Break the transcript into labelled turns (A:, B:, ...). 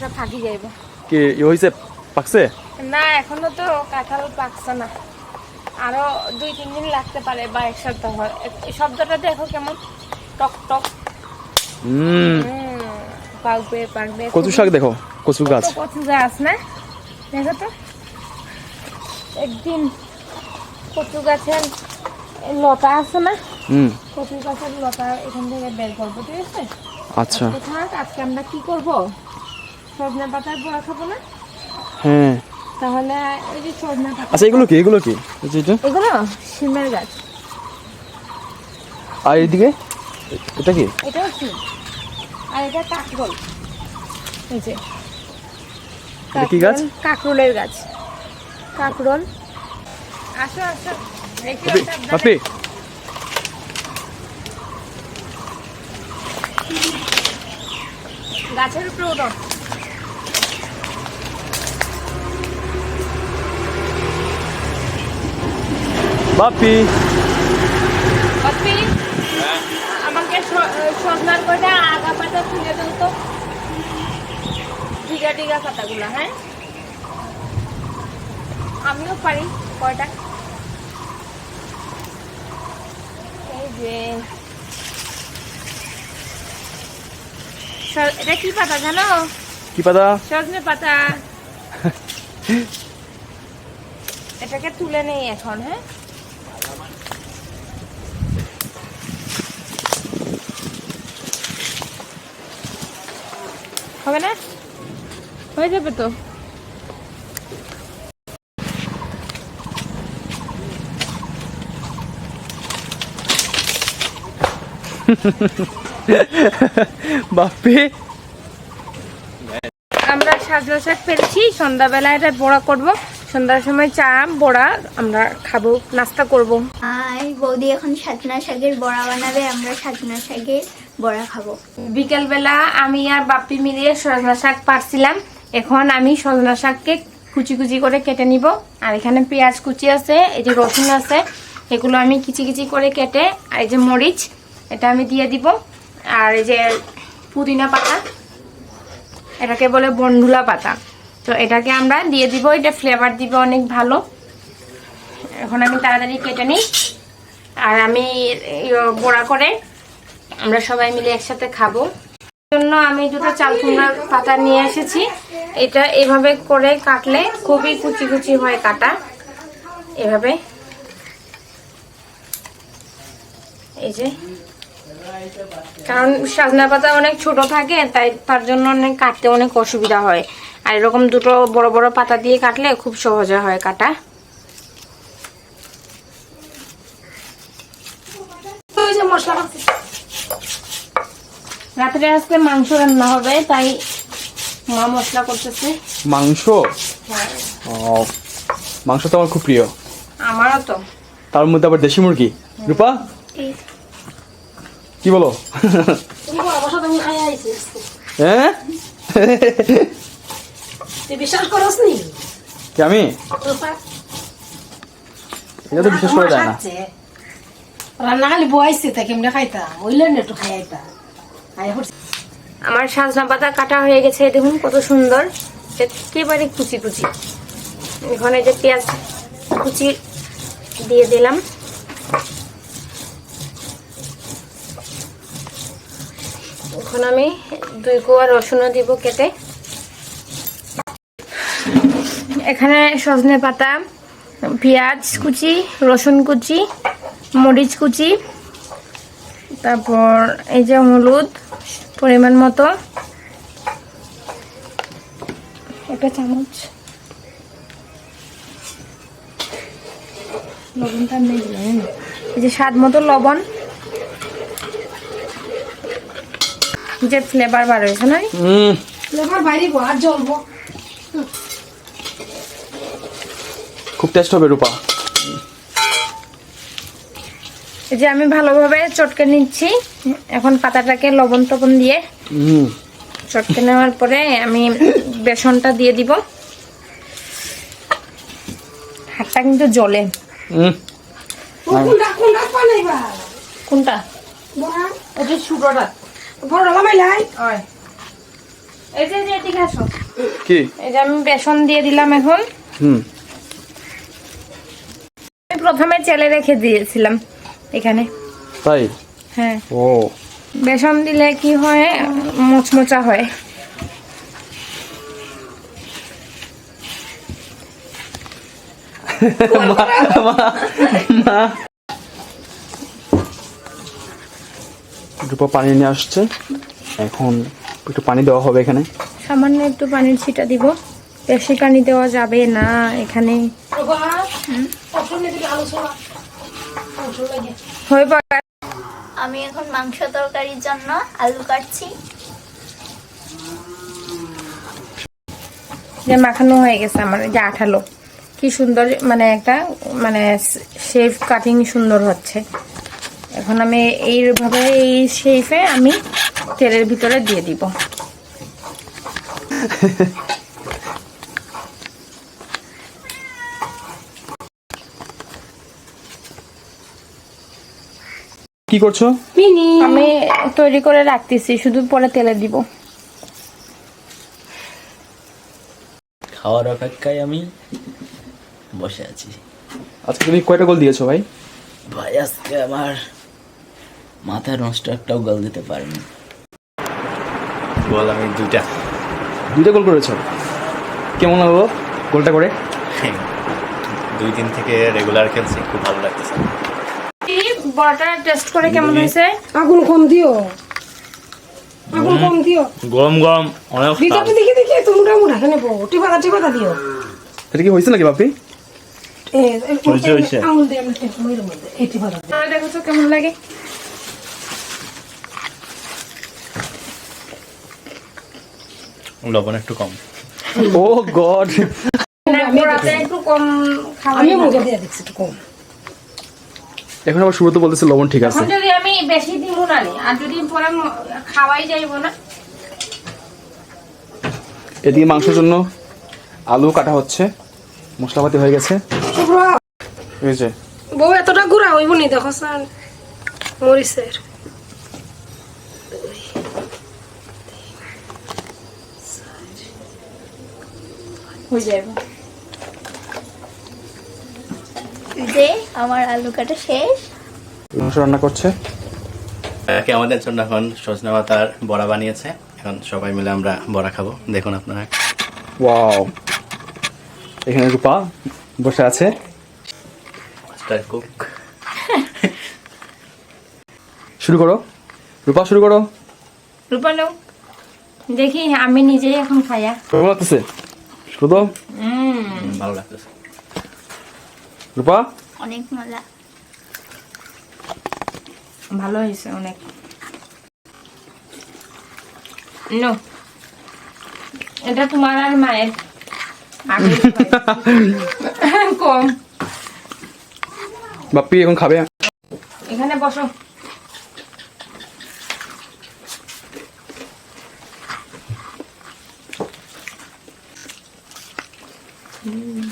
A: মাংসটা ফাঁকি যাইব।
B: কি ই হয়েছে পাকছে?
A: না এখনও তো কাঁঠাল পাকছে না। আরও দুই তিন দিন লাগতে পারে বা এক সপ্তাহ। শব্দটা দেখো কেমন? টক টক।
B: হুম,
A: পাকবে পাকবে।
B: কচু শাক দেখো কচু গাছ।
A: কচু গাছ না? দেখো তো। একদিন কচু গাছের লতা আছে না?
B: হুম।
A: কচু গাছের লতা এখান থেকে বের করব ঠিক আছে?
B: আচ্ছা।
A: আজকে আমরা কি করব? সজনে পাতার বড়া খাব না?
B: হ্যাঁ।
A: তাহলে এই যে সজনে পাতা।
B: আচ্ছা এগুলো কি? এগুলো কি? এই যে এটা?
A: এগুলো সিমের গাছ।
B: আর এইদিকে? এটা কি?
A: এটাও সিম আর এটা কাকরোল। এই যে।
B: কি গাছ?
A: কাকরোল- গাছ। কাকরোল। আসো আসো।
B: বাপি
A: গাছের উপরে উঠো।
B: বাপি।
A: বাপি? আমাকে সজনার কয়টা আগা পাতা তুলে দাও তো। ডিগা ডিগা পাতাগুলো হ্যাঁ? আমিও পারি কয়টা? এই যে। এটা কি পাতা জানো?
B: কি পাতা?
A: সজনে পাতা। এটাকে তুলে নেই এখন হ্যাঁ? হবে না? হয়ে যাবে তো।
B: বাপি
A: আমরা সাজনা শাক পেরেছি সন্ধ্যাবেলা এটা বড়া করব। সন্ধ্যার সময় চা বড়া আমরা খাব নাস্তা করব।
C: বৌদি এখন সাতনা শাকের বড়া বানাবে আমরা সাতনা শাকের বড়া খাব।
A: বিকেলবেলা আমি আর বাপ্পি মিলিয়ে সজনা শাক পারছিলাম। এখন আমি সজনা শাককে কুচি কুচি করে কেটে নিব। আর এখানে পেঁয়াজ কুচি আছে, এই যে রসুন আছে, এগুলো আমি কিচি কিচি করে কেটে, আর এই যে মরিচ, এটা আমি দিয়ে দিব। আর এই যে পুদিনা পাতা, এটাকে বলে বন্ডুলা পাতা। তো এটাকে আমরা দিয়ে দিব, এটা ফ্লেভার দিবে অনেক ভালো। এখন আমি তাড়াতাড়ি কেটে নিই। আর আমি বড়া করে আমরা সবাই মিলে একসাথে খাব। জন্য আমি দুটো চাল কুমড়ার পাতা নিয়ে এসেছি। এটা এভাবে করে কাটলে খুবই কুচি কুচি হয় কাটা। এভাবে। এই যে। কারণ সাজনা পাতা অনেক ছোট থাকে, তাই তার জন্য অনেক কাটতে অনেক অসুবিধা হয়। আর এরকম দুটো বড় বড় পাতা দিয়ে কাটলে খুব সহজে হয় কাটা। রাত্রে আজকে মাংস রান্না হবে তাই মা মশলা করতেছে।
B: মাংস? ও মাংস তো আমার খুব প্রিয়।
A: আমারও তো।
B: তার মধ্যে আবার দেশি মুরগি। রূপা? কি বলো? হ্যাঁ
D: বিশ্বাস করস নি?
B: কি আমি? এটা তো বিশেষ করে যায় না।
D: রান্না খালি বয়াইছে তা কেমনে খাইতাম। ওইলেন একটু খাই আইতা আই হচ্ছে
A: আমার সাজনা পাতা কাটা হয়ে গেছে, দেখুন কত সুন্দর। একেবারে কুচি কুচি। এখন যে পেঁয়াজ কুচি দিয়ে দিলাম। এখন আমি দুই কোয়া রসুনও দিব কেটে। এখানে সজনে পাতা, পেঁয়াজ কুচি, রসুন কুচি, মরিচ কুচি তারপর এই যে হলুদ পরিমাণ মতো। একটা চামচ। লবণটা নেই দিলাম এই যে স্বাদ মতো লবণ। যে ফ্লেভার বার হয়েছে না
B: হুম
D: এবার বাইরে আর জ্বলবো
B: খুব টেস্ট হবে রূপা
A: এই যে আমি ভালোভাবে চটকে নিচ্ছি। এখন পাতাটাকে লবণ টবণ দিয়ে চটকে নেওয়ার পরে আমি বেসনটা দিয়ে দিব। হাতটা কিন্তু জলে
D: কোনটা কোনটা বানাইবা
A: কোনটা?
D: বড়া।
A: ওটা ছোটটা
D: বড় লামাইলাই
A: এই যে যে এদিকে আসো।
B: কি?
A: এই যে আমি বেসন দিয়ে দিলাম এখন।
B: হুম।
A: আমি প্রথমে চেলে রেখে দিয়েছিলাম। এখানে।
B: তাই?
A: হ্যাঁ।
B: ও।
A: বেসন দিলে কি হয়? মোচমোচা হয়।
B: দুটো পানি নিয়ে আসছে। এখন একটু পানি দেওয়া হবে এখানে।
A: সামান্য একটু পানির ছিটা দিব। বেশি পানি দেওয়া যাবে না এখানে।
C: আমি এখন মাংস তরকারির জন্য আলু কাটছি।
A: যে মাখানো হয়ে গেছে আমার যে আঠালো। কি সুন্দর মানে একটা মানে শেপ কাটিং সুন্দর হচ্ছে। এখন আমি এইভাবে এই শেপে আমি তেলের ভিতরে দিয়ে দিব।
B: কি করছ?
D: মিনি
A: আমি তৈরি করে রাখতেছি শুধু পরে তেলে দিব।
E: খাওয়ার অপেক্ষায় আমি বসে আছি।
B: আচ্ছা তুমি কয়টা গোল দিয়েছ ভাই?
E: ভাই আজকে আমার মাথা নষ্ট একটাও গোল দিতে পারিনি। গোল আমি দুইটা।
B: দুইটা গোল করেছ? কেমন লাগল গোলটা করে?
E: দুই দিন থেকে রেগুলার খেলছি খুব ভালো লাগতেছে।
A: বড়টা টেস্ট করে কেমন হয়েছে?
D: আগুন কম দিও। আগুন কম দিও।
E: গরম গরম। অনেক
D: ভিতরটা দেখে দেখে একটু মোটা মোটা এখানে টিপাতা টিপাতা দিও।
B: এটা কি হয়েছে নাকি বাপি?
A: দেখো কেমন লাগে।
E: লবণ একটু কম।
B: ও গড।
D: আমি মুখে দিয়ে দেখছি একটু কম।
B: এখন আবার শুরুতে বলতেছে লবণ ঠিক আছে।
A: যদি আমি বেশি দিব না আর যদি পরে খাওয়াই যাইব না?
B: এদিকে মাংসের জন্য আলু কাটা হচ্ছে মশলাপাতি হয়ে গেছে। এই যে।
D: বউ এতটা ঘুরা হইব নি দেখো সান মরিচের।
A: হয়ে যাইব।
C: যে আমার আলু কাটা শেষ।
B: মাংস রান্না করছে?
E: আমাদের জন্য এখন সজনা পাতার বড়া বানিয়েছে। এখন সবাই মিলে আমরা বড়া খাব। দেখুন আপনারা।
B: ওয়াও। এখানে রূপা বসে আছে।
E: কুক।
B: শুরু করো। রূপা শুরু করো।
A: রূপা নাও। দেখি আমি নিজেই এখন খাইয়া
B: কেমন লাগতেছে? তো
E: ভালো লাগতেছে।
B: রূপা?
C: অনেক মজা।
A: ভালো হয়েছে অনেক। নো এটা তোমার আর মায়ের। কম।
B: বাপ্পি এখন খাবে?
A: এখানে বসো। হুম।